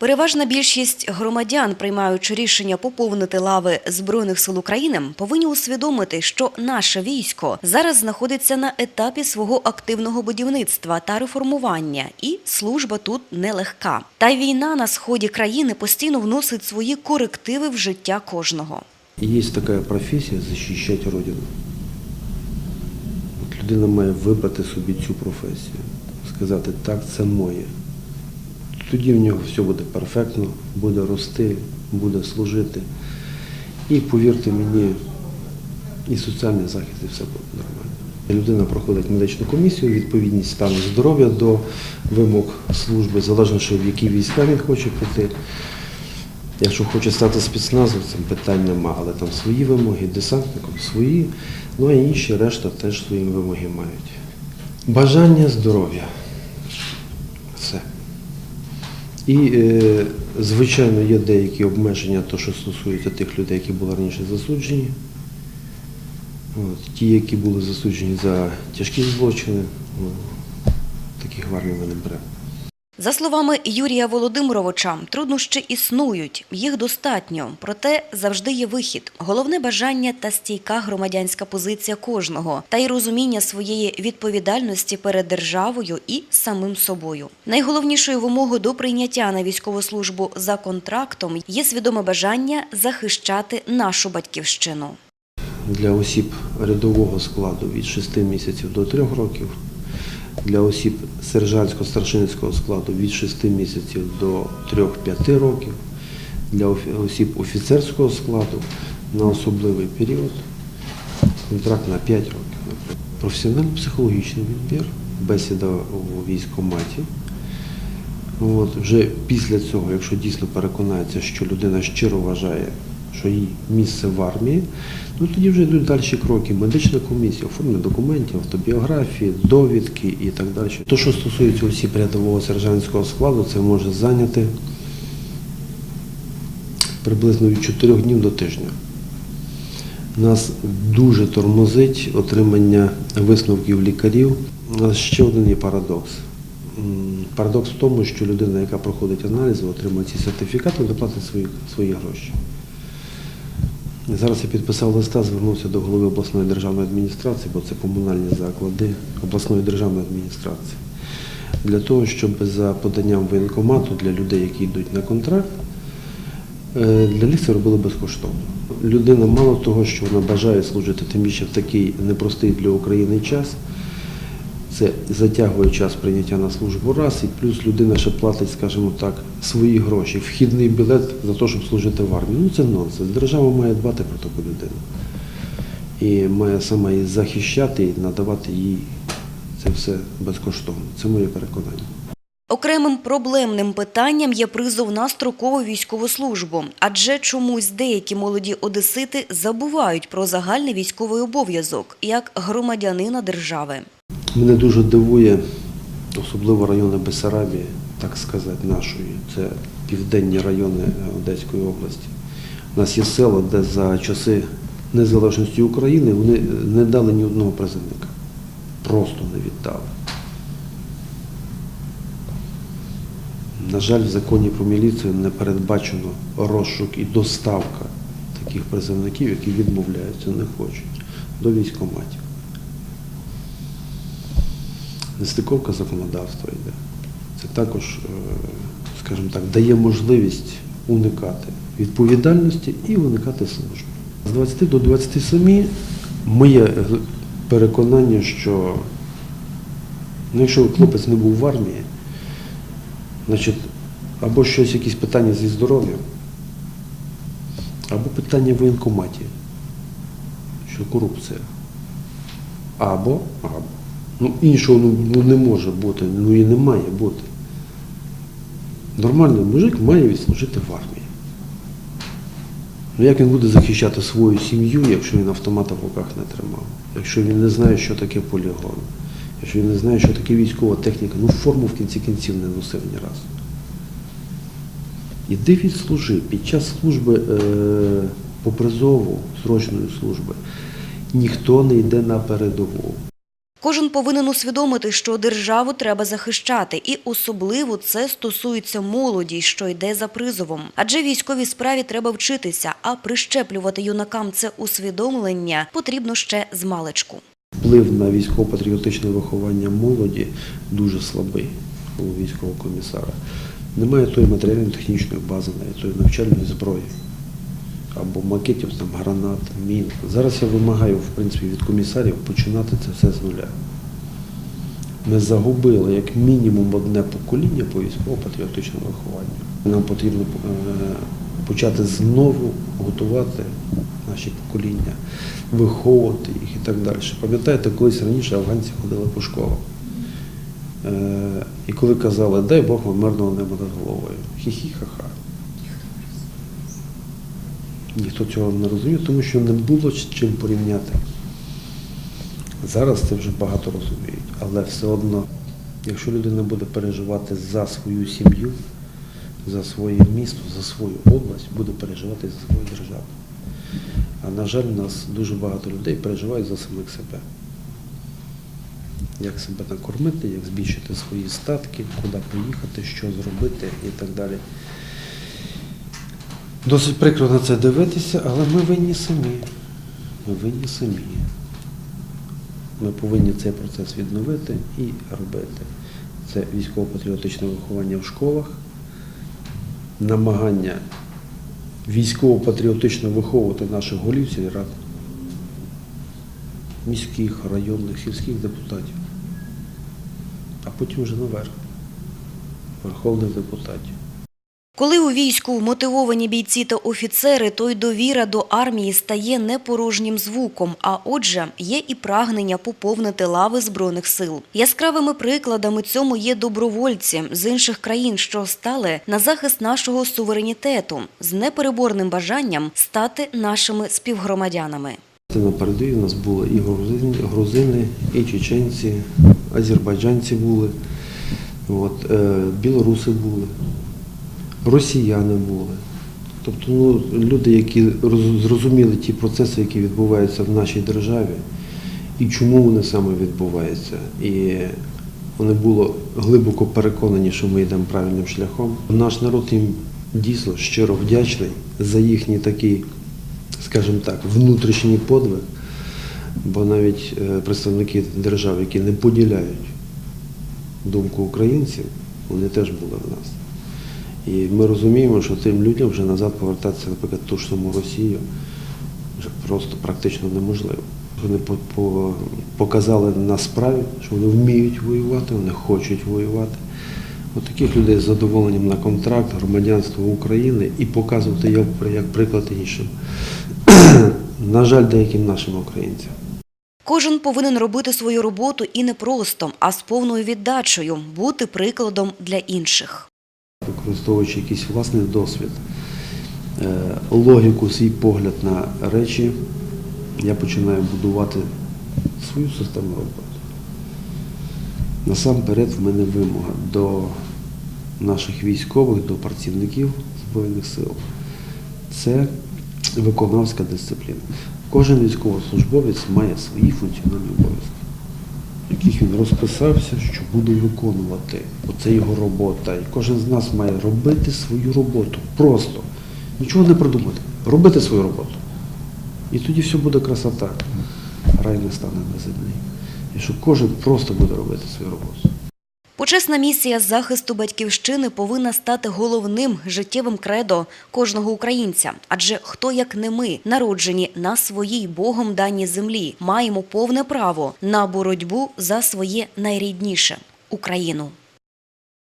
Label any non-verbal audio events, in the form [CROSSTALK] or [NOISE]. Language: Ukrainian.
Переважна більшість громадян, приймаючи рішення поповнити лави Збройних сил України, повинні усвідомити, що наше військо зараз знаходиться на етапі свого активного будівництва та реформування, і служба тут нелегка. Та й війна на сході країни постійно вносить свої корективи в життя кожного. Есть такая професія захищати Родину. От людина має вибрати собі цю професію, сказати, так, це моє. Тоді в нього все буде перфектно, буде рости, буде служити. І повірте мені, і соціальний захист, і все буде нормально. Людина проходить медичну комісію, відповідність стану здоров'я до вимог служби, залежно, що в які війська він хоче піти. Якщо хоче стати спецназовцем, питань нема, але там свої вимоги, десантником свої, ну а інші решта теж свої вимоги мають. Бажання здоров'я. І, е, звичайно, є деякі обмеження, то, що стосується тих людей, які були раніше засуджені. От, ті, які були засуджені за тяжкі злочини, ну, таких в не беремо. За словами Юрія Володимировича, труднощі існують, їх достатньо, проте завжди є вихід. Головне бажання та стійка громадянська позиція кожного, та й розуміння своєї відповідальності перед державою і самим собою. Найголовнішою вимогою до прийняття на військову службу за контрактом є свідоме бажання захищати нашу батьківщину. для осіб рядового складу від 6 місяців до 3 років, для осіб сержантсько-старшинського складу від 6 місяців до 3-5 років, для осіб офіцерського складу на особливий період, контракт на 5 років. Професіонально-психологічний відбір, бесіда у військкоматі. От, вже після цього, якщо дійсно переконається, що людина щиро вважає, що їй місце в армії, ну тоді вже йдуть далі кроки. Медична комісія, оформлення документів, автобіографії, довідки і так далі. То, що стосується осіб рядового сержантського складу, це може зайняти приблизно від 4 днів до тижня. Нас дуже тормозить отримання висновків лікарів. У нас ще один є парадокс. Парадокс в тому, що людина, яка проходить аналізи, отримує ці сертифікати, вона платить свої, свої гроші. Зараз я підписав листа, звернувся до голови обласної державної адміністрації, бо це комунальні заклади обласної державної адміністрації, для того, щоб за поданням воєнкомату для людей, які йдуть на контракт, Е, Для них це робили безкоштовно. Людина мало того, що вона бажає служити, тим більше в такий непростий для України час. Це затягує час прийняття на службу раз, і плюс людина ще платить, скажімо так, свої гроші, вхідний білет за те, щоб служити в армії. Ну це нонсенс. Держава має дбати про таку людину. І має саме її захищати і надавати їй це все безкоштовно. Це моє переконання. Окремим проблемним питанням є призов на строкову військову службу, адже чомусь деякі молоді одесити забувають про загальний військовий обов'язок як громадянина держави. Мене дуже дивує, особливо райони Бесарабії, так сказати, нашої. Це південні райони Одеської області. У нас є села, де за часи незалежності України вони не дали ні одного призовника. Просто не віддали. На жаль, в законі про міліцію не передбачено розшук і доставка таких призовників, які відмовляються, не хочуть, до військкоматів. Нестиковка законодавства йде. Це також, е, скажімо так, дає можливість уникати відповідальності і уникати служби. З 20 до 27 моє переконання, що ну, якщо хлопець не був в армії, значить, або щось, якісь питання зі здоров'ям, або питання в воєнкоматі, що корупція. Або, або. Ну, іншого ну, ну, не може бути, ну і не має бути. Нормальний мужик має відслужити в армії. Ну як він буде захищати свою сім'ю, якщо він автомата в руках не тримав, якщо він не знає, що таке полігон, якщо він не знає, що таке військова техніка, ну форму в кінці кінців не носив ні разу. Іди відслужи. Під час служби е, по призову, срочної служби, ніхто не йде на передову. Кожен повинен усвідомити, що державу треба захищати, і особливо це стосується молоді, що йде за призовом. Адже військовій справі треба вчитися, а прищеплювати юнакам це усвідомлення потрібно ще з маличку. Вплив на військово-патріотичне виховання молоді дуже слабий у військового комісара. Немає тої матеріально-технічної бази, навіть тої навчальної зброї або макетів там, гранат, мін. Зараз я вимагаю в принципі, від комісарів починати це все з нуля. Ми загубили як мінімум одне покоління по військово-патріотичному вихованню. Нам потрібно е, почати знову готувати наші покоління, виховувати їх і так далі. Пам'ятаєте, колись раніше афганці ходили по школам. Е, І коли казали, дай Бог вам мирного неба над головою. Хі-хі-ха-ха. Ніхто цього не розуміє, тому що не було з чим порівняти. Зараз це вже багато розуміють, але все одно, якщо людина буде переживати за свою сім'ю, за своє місто, за свою область, буде переживати за свою державу. А на жаль, у нас дуже багато людей переживають за самих себе. Як себе накормити, як збільшити свої статки, куди поїхати, що зробити і так далі. Досить прикро на це дивитися, але ми винні самі. Ми винні самі. Ми повинні цей процес відновити і робити. Це військово-патріотичне виховання в школах, намагання військово-патріотично виховувати наших голів сільрад, міських, районних, сільських депутатів, а потім вже наверх, верховних депутатів. Коли у війську мотивовані бійці та офіцери, то й довіра до армії стає не порожнім звуком, а отже, є і прагнення поповнити лави збройних сил. Яскравими прикладами цьому є добровольці з інших країн, що стали на захист нашого суверенітету з непереборним бажанням стати нашими співгромадянами. На передовій у нас були і грузини, і чеченці, азербайджанці були, от, е, білоруси були, росіяни були. Тобто ну, люди, які зрозуміли ті процеси, які відбуваються в нашій державі, і чому вони саме відбуваються. І вони були глибоко переконані, що ми йдемо правильним шляхом. Наш народ їм дійсно щиро вдячний за їхній такий, скажімо так, внутрішній подвиг, бо навіть е, представники держав, які не поділяють думку українців, вони теж були в нас. І ми розуміємо, що тим людям вже назад повертатися, наприклад, ту ж саму Росію вже просто практично неможливо. Вони по- по- показали на справі, що вони вміють воювати, вони хочуть воювати. От таких людей з задоволенням на контракт, громадянство України і показувати при- як приклад іншим. [CLEARS THROAT] на жаль, деяким нашим українцям. Кожен повинен робити свою роботу і не просто, а з повною віддачею, бути прикладом для інших. Використовуючи якийсь власний досвід, е, логіку, свій погляд на речі, я починаю будувати свою систему роботи. Насамперед в мене вимога до наших військових, до працівників Збройних сил. Це виконавська дисципліна. Кожен військовослужбовець має свої функціональні обов'язки яких він розписався, що буде виконувати. Оце його робота. І кожен з нас має робити свою роботу. Просто. Нічого не придумати. Робити свою роботу. І тоді все буде красота. Рай не стане на землі. І що кожен просто буде робити свою роботу. Почесна місія захисту батьківщини повинна стати головним життєвим кредо кожного українця. Адже хто як не ми, народжені на своїй Богом даній землі, маємо повне право на боротьбу за своє найрідніше Україну.